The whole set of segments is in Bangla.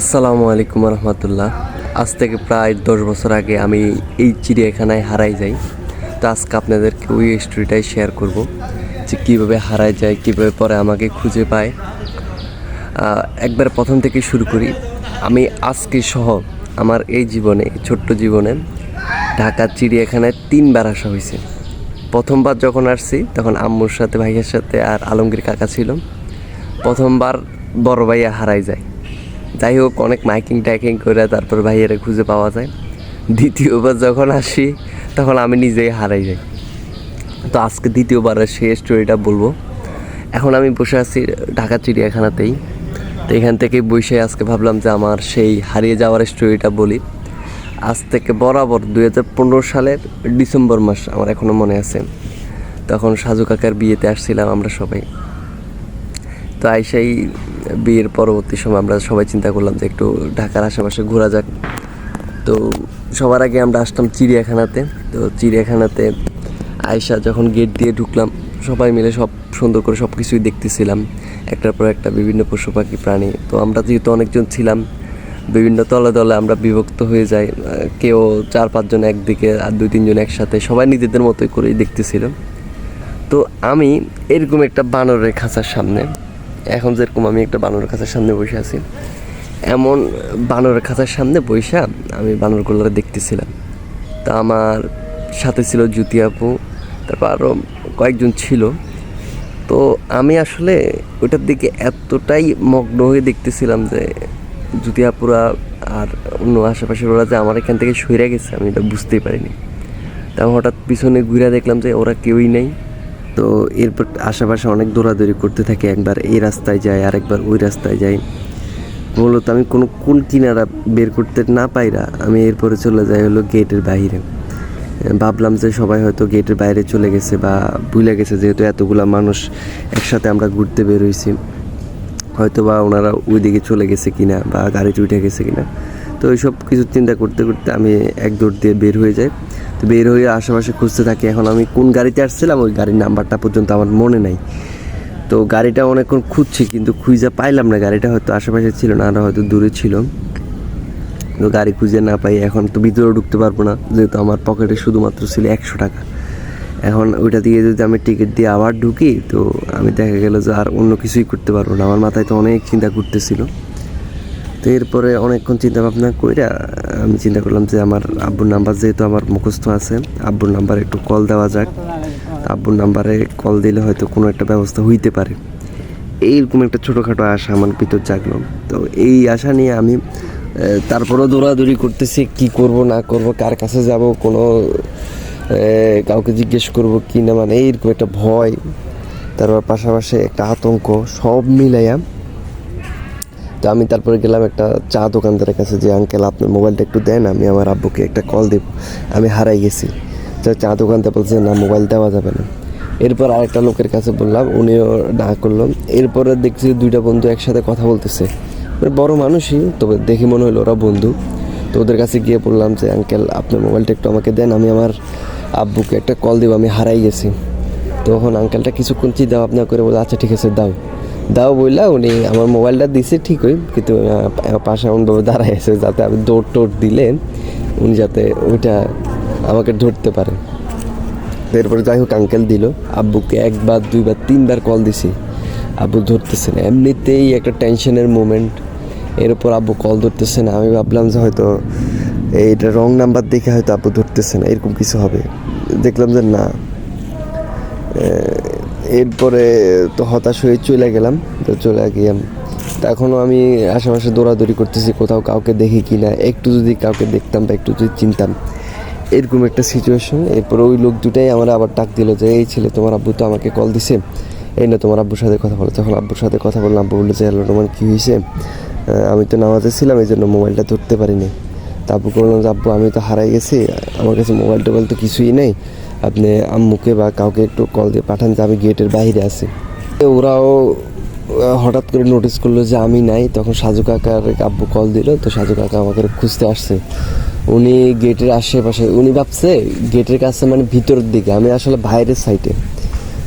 আসসালামু আলাইকুম রহমতুল্লাহ। আজ থেকে প্রায় দশ বছর আগে আমি এই চিড়িয়াখানায় হারাই যাই। তো আজকে আপনাদেরকে ওই স্টোরিটাই শেয়ার করব যে কীভাবে হারাই যায়, কীভাবে পরে আমাকে খুঁজে পায়। একবার প্রথম থেকে শুরু করি। আমি আজকে সহ আমার এই জীবনে ছোট্ট জীবনে ঢাকার চিড়িয়াখানায় তিনবার আসা হয়েছে। প্রথমবার যখন আসছি, তখন আম্মুর সাথে, ভাইয়ের সাথে আর আলমগীর কাকা ছিল প্রথমবার বড় ভাইয়া হারাই যায়। যাই হোক অনেক মাইকিং টাইকিং করে তারপর ভাইয়েরা খুঁজে পাওয়া যায়। দ্বিতীয়বার যখন আসি, তখন আমি নিজেই হারাই যাই। তো আজকে দ্বিতীয়বারের সেই স্টোরিটা বলব। এখন আমি বসে আছি ঢাকা চিড়িয়াখানাতেই। তো এখান থেকে বসে আজকে ভাবলাম যে আমার সেই হারিয়ে যাওয়ার স্টোরিটা বলি। আজ থেকে বরাবর দুই হাজার পনেরো সালের ডিসেম্বর মাস আমার এখনও মনে আছে। তখন সাজু কাকার বিয়েতে আসছিলাম আমরা সবাই। তো আইসাই বিয়ের পরবর্তী সময় আমরা সবাই চিন্তা করলাম যে একটু ঢাকার আশেপাশে ঘোরা যাক। তো সবার আগে আমরা আসলাম চিড়িয়াখানাতে। তো চিড়িয়াখানাতে আয়সা যখন গেট দিয়ে ঢুকলাম, সবাই মিলে সব সুন্দর করে সব কিছুই দেখতেছিলাম। একটার পর একটা বিভিন্ন পশু পাখি, প্রাণী। তো আমরা যেহেতু অনেকজন ছিলাম, বিভিন্ন দলে দলে আমরা বিভক্ত হয়ে যাই। কেউ চার, পাঁচজন একদিকে আর দুই, তিনজন একসাথে। সবাই নিজেদের মতোই করেই দেখতেছিলাম তো আমি এরকম একটা বানরের খাঁচার সামনে এখন যেরকম আমি একটা বানরের খাঁচার সামনে বসে আছি, এমন বানরের খাঁচার সামনে বসে আমি বানরগুলোরে দেখতেছিলাম। তা আমার সাথে ছিল জ্যোতি আপু, তারপর আরও কয়েকজন ছিল। তো আমি আসলে ওইটার দিকে এতটাই মগ্ন হয়ে দেখতেছিলাম যে জ্যোতি আপুরা আর অন্য আশেপাশের ওরা যে আমার এখান থেকে সরে গেছে, আমি এটা বুঝতেই পারিনি। তা হঠাৎ পিছনে ঘুরে দেখলাম যে ওরা কেউই নেই। তো এরপর আশেপাশে অনেক দৌড়াদৌড়ি করতে থাকে, একবার এই রাস্তায় যায় আরেকবার ওই রাস্তায় যাই। মূলত আমি কোনো কোন কিনারা বের করতে না পাইরা আমি এরপরে চলে যাই হলো গেটের বাইরে ভাবলাম যে সবাই হয়তো গেটের বাইরে চলে গেছে বা ভুলে গেছে, যেহেতু এতগুলা মানুষ একসাথে আমরা ঘুরতে বের হয়েছি হয়তো বা ওনারা ওইদিকে চলে গেছে কিনা বা গাড়িতে উঠে গেছে কিনা। তো এইসব কিছু চিন্তা করতে করতে আমি এক দৌড় দিয়ে বের হয়ে যাই। তো বের হয়ে আশেপাশে খুঁজতে থাকি। এখন আমি কোন গাড়িতে আসছিলাম, ওই গাড়ির নাম্বারটা পর্যন্ত আমার মনে নাই। তো গাড়িটা অনেকক্ষণ খুঁজছি, কিন্তু খুঁজে পাইলাম না। গাড়িটা হয়তো আশেপাশে ছিল না আরও হয়তো দূরে ছিল। তো গাড়ি খুঁজে না পাই, এখন তো ভিতরে ঢুকতে পারব না। যেহেতু আমার পকেটে শুধুমাত্র ছিল একশো টাকা। এখন ওইটা দিয়ে যদি আমি টিকিট দিয়ে আবার ঢুকি, তো আমি দেখা গেল যে আর অন্য কিছুই করতে পারব না। আমার মাথায় তো অনেক চিন্তা করতেছিল তো এরপরে অনেকক্ষণ চিন্তা ভাবনা কইরা, আমি চিন্তা করলাম যে আমার আব্বুর নাম্বার যেহেতু আমার মুখস্থ আছে, আব্বুর নাম্বার একটু কল দেওয়া যাক। আব্বুর নাম্বারে কল দিলে হয়তো কোনো একটা ব্যবস্থা হইতে পারে। এইরকম একটা ছোটোখাটো আশা আমার ভিতর জাগলো। তো এই আশা নিয়ে আমি তারপরেও দৌড়াদৌড়ি করতেছি, কি করব, না করব, কার কাছে যাব, কোনো কাউকে জিজ্ঞেস করব কি না মানে এইরকম একটা ভয়। তারপর পাশাপাশি একটা আতঙ্ক, সব মিলাইয়া তো আমি তারপরে গেলাম একটা চা দোকানদারের কাছে যে, আঙ্কেল, আপনার মোবাইলটা একটু দেন, আমি আমার আব্বুকে একটা কল দেব। আমি হারাই গেছি। তো চা দোকানদার বলছে, না, মোবাইল দেওয়া যাবে না। এরপর আরেকটা লোকের কাছে বললাম, উনিও না করল। এরপরে দেখছি দুইটা বন্ধু একসাথে কথা বলতেছে। মানে বড় মানুষই, তবে দেখে মনে হলো ওরা বন্ধু। তো ওদের কাছে গিয়ে বললাম যে, আঙ্কেল, আপনার মোবাইলটা একটু আমাকে দেন, আমি আমার আব্বুকে একটা কল দেবো, আমি হারাই গেছি। তখন, আঙ্কেলটা কিছুক্ষণ চিন্তা ভাবনা করে বলে আচ্ছা ঠিক আছে, দাও। দাও বললা উনি আমার মোবাইলটা দিছে ঠিকই, কিন্তু পাশে এমনভাবে দাঁড়ায় আছে যাতে আমি দৌড় টোড় দিলে উনি যাতে ওইটা আমাকে ধরতে পারে। এরপরে যাই হোক আঙ্কেল দিল, আব্বুকে একবার, দুইবার, তিনবার কল দিছি। আব্বু ধরতেছে না। এমনিতেই একটা টেনশনের মোমেন্ট এরপর আব্বু কল ধরতেছে না। আমি ভাবলাম যে হয়তো এইটা রং নাম্বার দেখে হয়তো আব্বু ধরতেছে না। এরকম কিছু হবে। দেখলাম যে না। এরপরে তো হতাশ হয়ে চলে গেলাম, তো চলে গিয়ে এখনও আমি আশেপাশে দৌড়াদৌড়ি করতেছি, কোথাও কাউকে দেখি কি না, একটু যদি কাউকে দেখতাম বা একটু যদি চিনতাম, এরকম একটা সিচুয়েশন এরপরে ওই লোক দুটাই আমার আবার ডাক দিল যে, এই ছেলে, তোমার আব্বু তো আমাকে কল দিছে। এই না, তোমার আব্বুর সাথে কথা বলো। তখন আব্বুর সাথে কথা বললাম আব্বু বলল যে, হ্যালো, রোমান, কী হয়েছে আমি তো নামাজে ছিলাম, এই জন্য মোবাইলটা ধরতে পারিনি। তা আব্বু করলাম যে, আব্বু, আমি তো হারাই গেছি, আমার কাছে মোবাইল টোবাইল তো কিছুই নেই। আপনি আম্মুকে বা কাউকে একটু কল দিয়ে পাঠান যে আমি গেটের বাইরে আছি। ওরাও হঠাৎ করে নোটিস করল যে আমি নাই। তখন সাজু কাকার আব্বু কল দিল। তো সাজু কাকা আমাকে খুঁজতে আসছে। উনি গেটের আশেপাশে, উনি ভাবছে গেটের কাছে মানে ভিতরের দিকে। আমি আসলে বাইরের সাইডে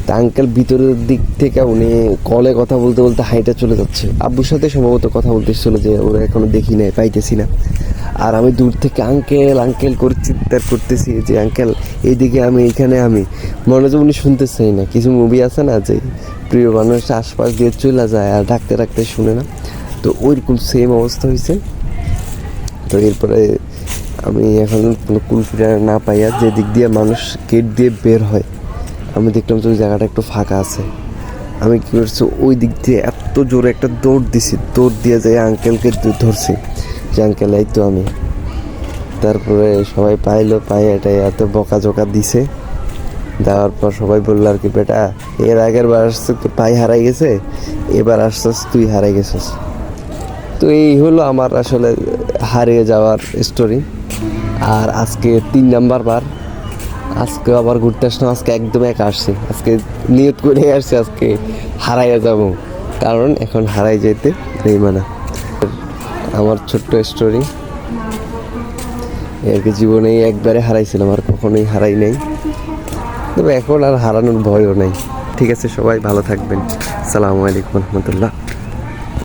তা আঙ্কেল ভিতরের দিক থেকে উনি কলে কথা বলতে বলতে হাইটা চলে যাচ্ছে। আব্বুর সাথে সম্ভবত কথা বলতেছিল যে ওরা এখনও দেখি নাই, পাইতেছি না। আর আমি দূর থেকে আঙ্কেল আঙ্কেল করে চিৎকার করতেছি যে আঙ্কেল এইদিকে আমি এখানে আমি। মনে হচ্ছে উনি শুনতেছেই না। কিছু মুভি আছে না যে প্রিয় মানুষ আশপাশ দিয়ে চলে যায় আর ডাকতে ডাকতে শুনে না। তো ওইরকম সেম অবস্থা হয়েছে তো এরপরে আমি এখন কোনো কুলফিরা না পাইয়া যে দিক দিয়ে মানুষ গেট দিয়ে বের হয় আমি দেখলাম যে ওই জায়গাটা একটু ফাঁকা আছে। আমি কী করছি, ওই দিক দিয়ে এত জোরে একটা দৌড় দিছি, দৌড় দিয়ে যাই আঙ্কেলকে ধরছি যে আঙ্কেল এই তো আমি। তারপরে সবাই পাইলো পাই এটা এত বকা জোকা দিছে। দেওয়ার পর সবাই বলল আর কি, বেটা, এর আগের বার আসছে তো পাই হারাই গেছে, এবার আসছিস, তুই হারাই গেছিস। তো এই হলো আমার আসলে হারিয়ে যাওয়ার স্টোরি আর আজকে তিন নাম্বার বার। আজকে আবার ঘুরতে আসলাম, আজকে একদম একা আসছি। আজকে নিয়ত করে আসছি, আজকে হারাইয়া যাব। কারণ এখন হারাই যেতে নেই মানা। আমার ছোট্ট স্টোরি আর কি জীবনে একবারে হারাইছিলাম, আর কখনোই হারাই নাই। তবে এখন আর হারানোর ভয়ও নাই। ঠিক আছে, সবাই ভালো থাকবেন। সালামু আলাইকুম রহমতুল্লাহ।